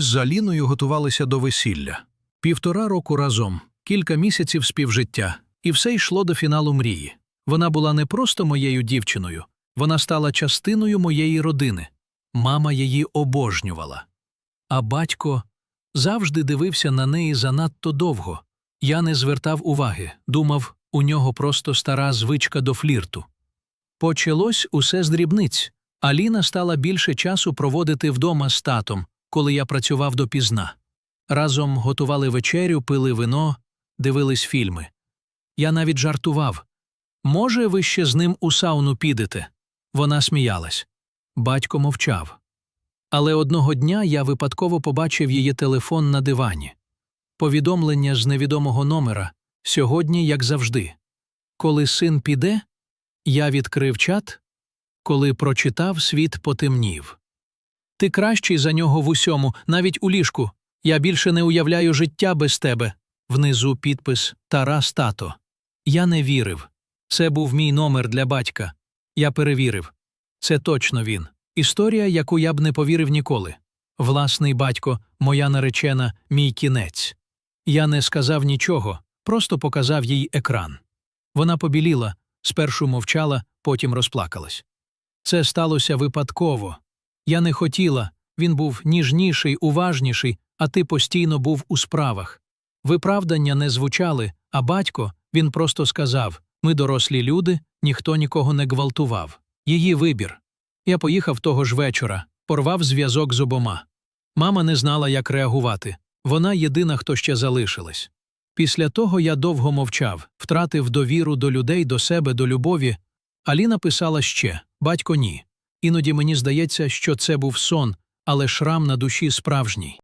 З Аліною готувалися до весілля. Півтора року разом, кілька місяців співжиття, і все йшло до фіналу мрії. Вона була не просто моєю дівчиною, вона стала частиною моєї родини. Мама її обожнювала. А батько завжди дивився на неї занадто довго. Я не звертав уваги, думав, у нього просто стара звичка до флірту. Почалось усе з дрібниць. Аліна стала більше часу проводити вдома з татом, коли я працював допізна. Разом готували вечерю, пили вино, дивились фільми. Я навіть жартував. Може, ви ще з ним у сауну підете? Вона сміялась. Батько мовчав. Але одного дня я випадково побачив її телефон на дивані. Повідомлення з невідомого номера сьогодні, як завжди. Коли син піде, я відкрив чат, коли прочитав, світ потемнів. Ти кращий за нього в усьому, навіть у ліжку. Я більше не уявляю життя без тебе. Внизу підпис Тарас тато. Я не вірив. Це був мій номер для батька. Я перевірив. Це точно він. Історія, яку я б не повірив ніколи. Власний батько, моя наречена, мій кінець. Я не сказав нічого, просто показав їй екран. Вона побіліла, спершу мовчала, потім розплакалась. Це сталося випадково. Я не хотіла, він був ніжніший, уважніший, а ти постійно був у справах. Виправдання не звучали, а батько, він просто сказав ми дорослі люди, ніхто нікого не гвалтував. Її вибір. Я поїхав того ж вечора, порвав зв'язок з обома. Мама не знала, як реагувати. Вона єдина, хто ще залишилась. Після того я довго мовчав, втратив довіру до людей, до себе, до любові. Аліна писала ще батько ні. Іноді мені здається, що це був сон, але шрам на душі справжній.